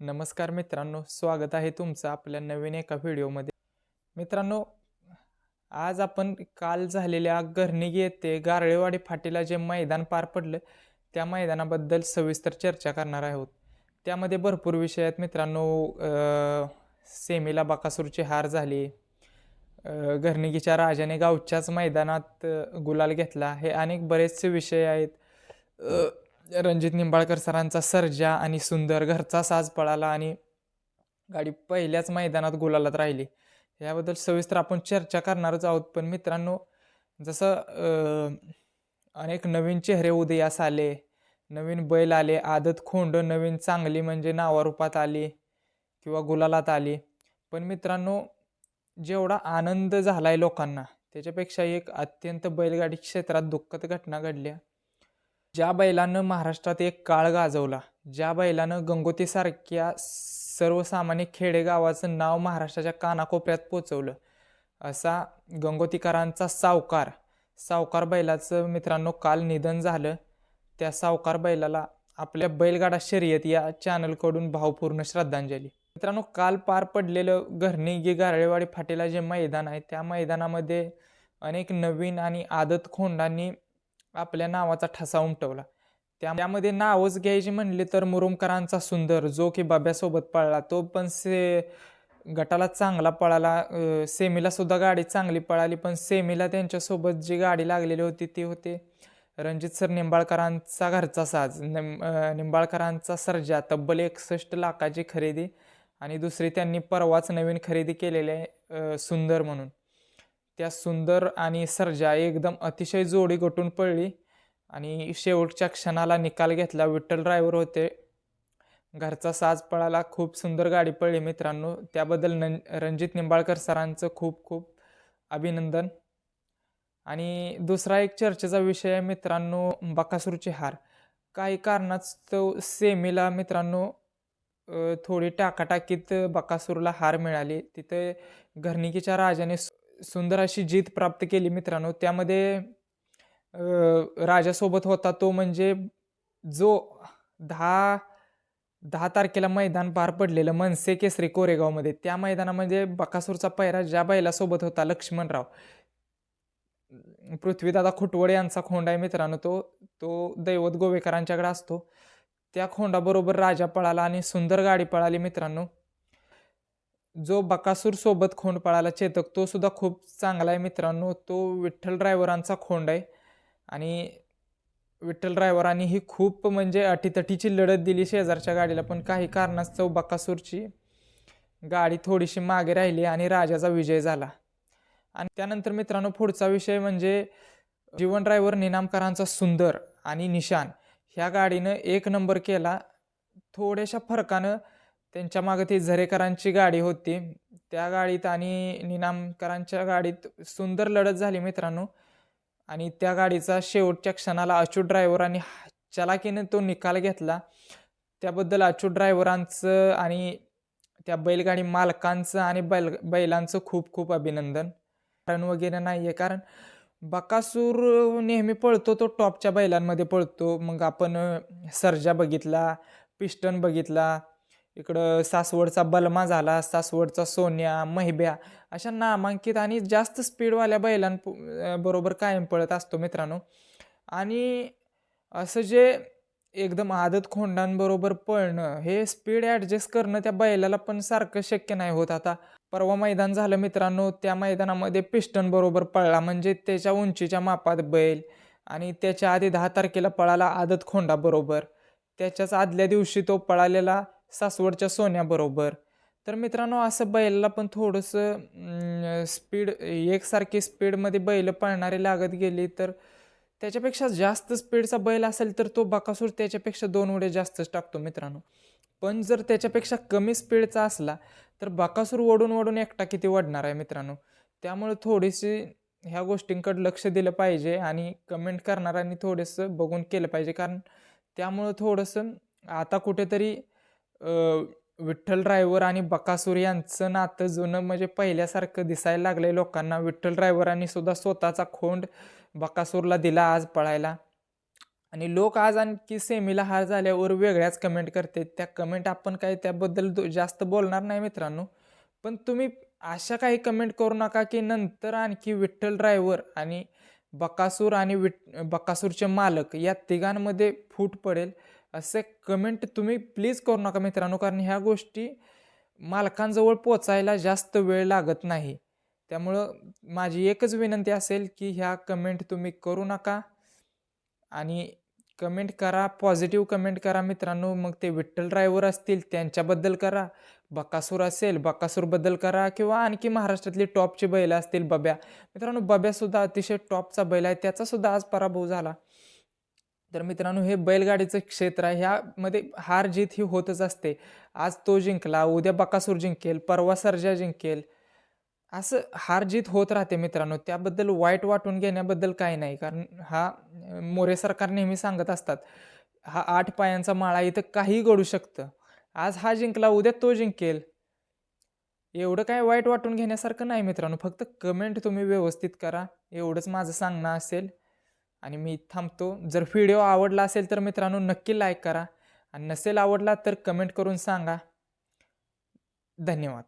नमस्कार मित्रांनो स्वागत आहे तुमचं आपल्या नवीन एका व्हिडिओमध्ये. मित्रांनो आज आपण काल झालेल्या गर्निगी येथे गारळेवाडी फाटीला जे मैदान पार पडलं त्या मैदानाबद्दल सविस्तर चर्चा करणार आहोत. त्यामध्ये भरपूर विषय आहेत मित्रांनो. सेमीला बाकासूरची हार झाली. अ, राजाने गावच्याच मैदानात गुलाल घेतला. हे अनेक बरेचसे विषय आहेत. रणजित निंबाळकर सरांचा सर्जा आणि सुंदर घरचा साज पळाला आणि गाडी पहिल्याच मैदानात गुलालात राहिली. याबद्दल सविस्तर आपण चर्चा करणारच आहोत पण मित्रांनो जसं अनेक नवीन चेहरे उदयास आले नवीन बैल आले आदत खोंड नवीन चांगली म्हणजे नावारूपात आली किंवा गुलालात आली. पण मित्रांनो जेवढा आनंद झाला आहे लोकांना त्याच्यापेक्षा एक अत्यंत बैलगाडी क्षेत्रात दुःखद घटना घडल्या. ज्या बैलानं महाराष्ट्रात एक काळ गाजवला ज्या बैलानं गंगोतीसारख्या सर्वसामान्य खेडेगावाचं नाव महाराष्ट्राच्या कानाकोपऱ्यात पोचवलं असा गंगोतीकरांचा सावकार सावकार बैलाचं मित्रांनो काल निधन झालं. त्या सावकार बैलाला आपल्या बैलगाडा शर्यत या चॅनलकडून भावपूर्ण श्रद्धांजली. मित्रांनो काल पार पडलेलं घरणीगी गारळेवाडी फाटेला जे मैदान आहे त्या मैदानामध्ये अनेक नवीन आणि आदत खोंडांनी आपल्या नावाचा ठसा उमटवला. त्यामध्ये नावच घ्यायची म्हणली तर मुरुमकरांचा सुंदर जो की बाब्यासोबत पळला. तो पण से गटाला चांगला पळाला. सेमीला सुद्धा गाडी चांगली पळाली पण सेमीला त्यांच्यासोबत जी गाडी लागलेली होती ती होते रणजित सर निंबाळकरांचा घरचा साज. निम निंबाळकरांचा सर्जा तब्बल एकसष्ट लाखाची खरेदी आणि दुसरी त्यांनी परवाच नवीन खरेदी केलेली आहे सुंदर म्हणून. त्या सुंदर आणि सर्जा एकदम अतिशय जोडी गटून पडली. आणि शेवटच्या क्षणाला निकाल घेतला. विठ्ठल ड्रायव्हर होते. घरचा साज पळाला. खूप सुंदर गाडी पडली मित्रांनो. त्याबद्दल न रणजित निंबाळकर सरांचं खूप खूप अभिनंदन. आणि दुसरा एक चर्चेचा विषय आहे मित्रांनो बकासूरची हार. काही कारणास्तव सेमीला मित्रांनो थोडी टाकाटाकीत बकासूरला हार मिळाली. तिथे घरनिकीच्या राजाने सुंदर अशी जीत प्राप्त केली मित्रांनो. त्यामध्ये राजासोबत होता तो म्हणजे जो दहा दहा तारखेला मैदान पार पडलेलं मनसे केसरी कोरेगावमध्ये. त्या मैदानामध्ये म्हणजे बकासूरचा पैरा ज्या बैलासोबत होता लक्ष्मणराव. पृथ्वीदादा खुटवडे यांचा खोंड आहे मित्रांनो तो. तो दैवत गोवेकरांच्याकडे असतो. त्या खोंडाबरोबर राजा पळाला आणि सुंदर गाडी पळाली मित्रांनो. जो बकासूर सोबत खोंड पळाला चेतक तो सुद्धा खूप चांगला आहे मित्रांनो. तो विठ्ठल ड्रायव्हरांचा खोंड आहे. आणि विठ्ठल ड्रायव्हरांनी ही खूप म्हणजे अटीतटीची लढत दिली शेजारच्या गाडीला पण काही कारणास्तव बकासूरची गाडी थोडीशी मागे राहिली आणि राजाचा विजय झाला. आणि त्यानंतर मित्रांनो पुढचा विषय म्हणजे जीवन ड्रायव्हर निनामकरांचा सुंदर आणि निशान. ह्या गाडीनं एक नंबर केला. थोड्याशा फरकानं त्यांच्या मागे ती झरेकरांची गाडी होती. त्या गाडीत आणि निनामकरांच्या गाडीत सुंदर लढत झाली मित्रांनो. आणि त्या गाडीचा शेवटच्या क्षणाला अच्युत ड्रायव्हरांनी चलाकीने तो निकाल घेतला. त्याबद्दल अचूट ड्रायव्हरांचं आणि त्या बैलगाडी मालकांचं आणि बैल बैलांचं खूप खूप अभिनंदन. कारण वगैरे नाही आहे कारण बकासूर नेहमी पळतो तो टॉपच्या बैलांमध्ये पळतो. मग आपण सर्जा बघितला पिस्टन बघितला इकडं सासवडचा बलमा झाला सासवडचा सोन्या महिब्या अशा नामांकित आणि जास्त स्पीडवाल्या बैलां बरोबर कायम पळत असतो मित्रांनो. आणि असं जे एकदम आदत खोंडांबरोबर पळणं हे स्पीड ॲडजस्ट करणं त्या बैलाला पण सारखं शक्य नाही होत आता. परवा मैदान झालं मित्रांनो त्या मैदानामध्ये पिस्टन बरोबर पळला म्हणजे त्याच्या उंचीच्या मापात बैल आणि त्याच्या आधी दहा तारखेला पळाला आदत खोंडाबरोबर त्याच्याच आदल्या दिवशी तो पळालेला सासवडच्या सोन्याबरोबर. तर मित्रांनो असं बैलाला पण थोडंसं स्पीड एकसारखी स्पीडमध्ये बैल पळणारे लागत गेली तर त्याच्यापेक्षा जास्त स्पीडचा बैल असेल तर तो बकासूर त्याच्यापेक्षा दोन उड्या जास्तच टाकतो मित्रांनो. पण जर त्याच्यापेक्षा कमी स्पीडचा असला तर बकासूर ओढून ओढून एकटा किती वाढणार आहे मित्रांनो? त्यामुळे थोडीशी ह्या गोष्टींकडे लक्ष दिलं पाहिजे आणि कमेंट करणाऱ्यांनी थोडंसं बघून केलं पाहिजे. कारण त्यामुळं थोडंसं आता कुठेतरी अ, विठ्ठल ड्रायव्हर आणि बकासूर यांचं नातं जुनं म्हणजे पहिल्यासारखं दिसायला लागलंय लोकांना. विठ्ठल ड्रायव्हरांनी सुद्धा स्वतःचा खोंड बकासूरला दिला आज पळायला. आणि लोक आज आणखी सेमीला हार झाल्यावर वेगळ्याच कमेंट करते त्या कमेंट आपण काय त्याबद्दल दो- जास्त बोलणार नाही मित्रांनो. पण तुम्ही अशा काही कमेंट करू नका की नंतर आणखी विठ्ठल ड्रायव्हर आणि बकासूर आणि विठ बकासूरचे मालक या तिघांमध्ये फूट पडेल. असे कमेंट तुम्ही प्लीज करू नका मित्रांनो कारण ह्या गोष्टी मालकांजवळ पोचायला जास्त वेळ लागत नाही. त्यामुळं माझी एकच विनंती असेल की ह्या कमेंट तुम्ही करू नका आणि कमेंट करा पॉझिटिव्ह कमेंट करा मित्रांनो. मग ते विठ्ठल ड्रायव्हर असतील त्यांच्याबद्दल करा. बकासूर असेल बकासूरबद्दल करा किंवा आणखी महाराष्ट्रातली टॉपची बैल असतील बब्या. मित्रांनो बब्यासुद्धा अतिशय टॉपचा बैल आहे. त्याचासुद्धा आज पराभव झाला. तर मित्रांनो हे बैलगाडीचं क्षेत्र आहे. ह्यामध्ये हार जीत ही होतच असते. आज तो जिंकला उद्या बकासूर जिंकेल परवा सर्जा जिंकेल. असं हार जीत होत राहते मित्रांनो. त्याबद्दल वाईट वाटून घेण्याबद्दल काही नाही. कारण हा मोरे सरकार नेहमी सांगत असतात हा आठ पायांचा माळा इथं काहीही घडू शकतं. आज हा जिंकला उद्या तो जिंकेल. एवढं काय वाईट वाटून घेण्यासारखं नाही मित्रांनो. फक्त कमेंट तुम्ही व्यवस्थित करा. एवढंच माझं सांगणं असेल. आणि मी थांबतो. जर व्हिडिओ आवडला असेल तर मित्रांनो नक्की लाईक करा. आणि नसेल आवडला तर कमेंट करून सांगा. धन्यवाद.